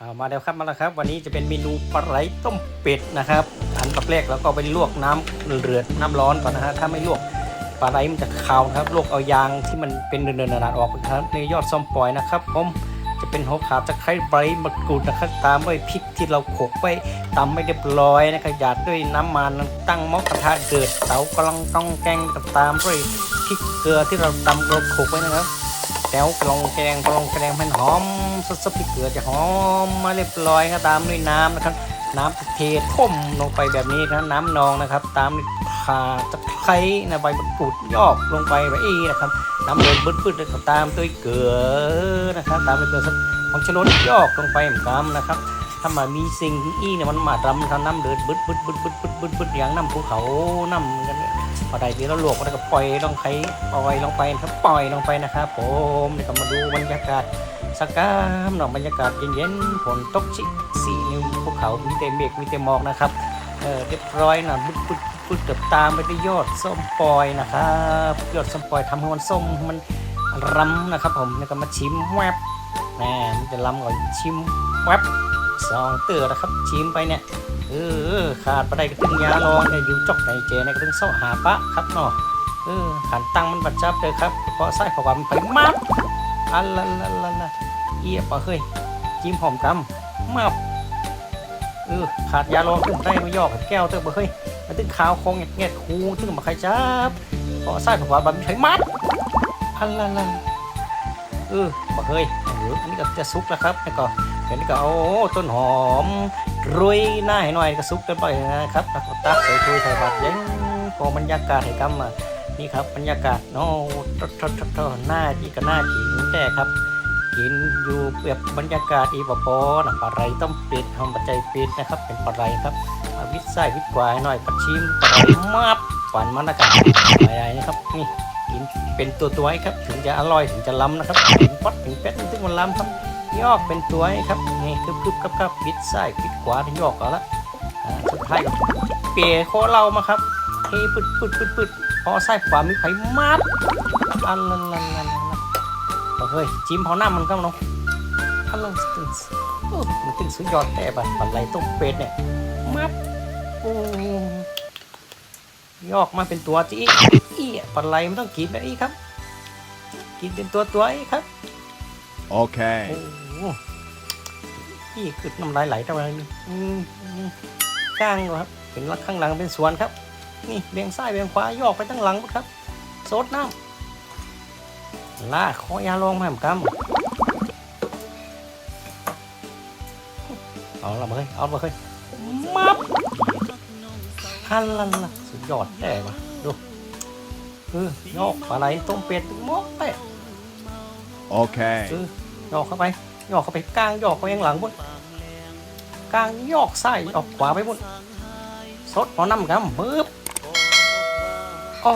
เอามาแล้วครับมาแล้วครับ วันนี้จะเป็นเมนูปลาไหลต้มเป็ดนะครับ อันดับแรกเราก็ไปลวกน้ำเดือดน้ำร้อนก่อนนะฮะถ้าไม่ลวกปลาไหลมันจะคาวครับลวกเอายางที่มันเป็นเนินๆหนาๆออกนะครับในยอดส้มปล่อยนะครับผมจะเป็นหัวขาตะไคร้ใบมะกรูดนะครับตามด้วยพริกที่เราโขกไว้ตำไม่เรียบร้อยนะครับหยาดด้วยน้ำมันตั้งหม้อกระทะเดือดเตากำลังต้องแกงตามด้วยพริกเกลือที่เราตำเราโขกไว้นะครับ แล้วกลองแกงกลองแกงมันหอมสดสพริกเกลือจะหอมมาเรียบร้อยครับตามด้วยน้ำนะครับ น้ำเทท่มลงไปแบบนี้นะน้ำนองนะครับ ตามด้วยข่าตะไคร้นะใบมะกรูดยอกลงไปแบบนี้นะครับ น้ำเดือดบึ้ดๆเลยครับตามด้วยเกลือนะครับ ตามด้วยเกลือของชะลดยอกลงไปเหมือนกันนะครับ ถ้ามามีสิ่งอี้เนี่ยมันมาดำทำน้ำเดือดบึดบึดบึดบึดบึดบึดบึดอย่างน้ำภูเขาน้ำกันเนี่ยพอได้ทีแล้วลวกแล้วก็ปล่อยลงไปปล่อยลงไปนะครับปล่อยลงไปนะครับ ผมนี่ก็มาดูบรรยากาศสักกามหนอยบรรยากาศเย็นๆฝนตกชิสีนิ้วภูเขามีแต่เมฆมีแต่หมอกนะครับเออเรียบร้อยนะบึดบึดบึดเติบตามไปด้วยยอดส้มปล่อยนะครับยอดส้มปล่อยทำให้มันส้มมันรำนะครับ ผมแล้วก็มาชิมแวบแหมมันจะรำก่อนชิมแวบ สองเตือนะครับชิมไปเนี่ยเออขาดไปได้ก็ถึงยาลองเนี่ยอยู่จอกในเจเนี่ยก็ถึงเสาหาปะครับเนาะเออขันตังมันบัดจับเลยครับเพราะไส้ขวามันไปมัดอันละละละละเอียปะเฮ้ยจิ้มหอมกำมับเออขาดยาลองขึ้นได้ไม่ยอกแก้วเตอบ่เฮ้ยมันถึงขาวคงแงดแงดคูถึงมาใครจับเพราะไส้ขวามันไปมัดอันละละเออบ่เฮ้ยเอออันนี้ก็จะสุกแล้วครับแล้วก็ เดี๋ยวนี้ก็เอาต้นหอมรุยหน้าให้หน่อยก็ซุกกันไปนะครับตักตักใส่ถ้วยใส่บาตรย็นพอบรรยากาศให้กำมานี่ครับบรรยากาศโน้ทดทดทดทดหน้าจีกับหน้าจีนแก่ครับกินอยู่แบบบรรยากาศอีปอปอนะปลาไหลต้มเป็ดหอมปัจจัยป็ดนะครับ เป็นปลาไหลครับเอาวิทย์ไส้วิทย์กวายหน่อยปัดชิมปลามาบฝันมันอากาศอะไรนะครับนี่กินเป็นตัวตัวให้ครับถึงจะอร่อยถึงจะล้ำนะครับถึงปัดถึงเป็ดถึงมันล้ำครับ ยอกเป็นตัวให้ครับนี่คึบคึบกับกับปิดซ้ายปิดขวาที่ยอกเอาละอ่าสุดท้ายก็เปียโคเรามาครับเทปึดปึดปึดปึดพอซ้ายขวามีไผ่มัดอันลันลันลันลันบอกเฮ้ยจิ้มเผาหน้ามันก็น้องอันลันตึงโอ้มันตึงสุดยอดแต่บัดปันไหลต้มเป็ดเนี่ยมัดโอ้ยอกมาเป็นตัวจีอีปันไหลมันต้องกินแบบนี้ครับ กินเป็นตัวตัวอีครับ โอ้โหพี่คือน้ำลายไหลทำไมนี่อืมอืมก้างเหรอครับ เห็นข้างหลังเป็นสวนครับ นี่เบียงซ้ายเบียงขวายอกไปทั้งหลังหมดครับโซดน้ำลากคอยาลองมาแหมกำเอาละมาเฮ้ยเอามาเฮ้ยมับฮัลลันละสุดยอดได้ปะดูเออยอกปลาไหลต้มเป็ดมกไโอเออยอกเข้าไปยอกเข้าไปกลางยอกไปยังหลังบนกลางยอกซ้ายออกขวาไปบนสดพอน้ำกำปึ๊บโอ้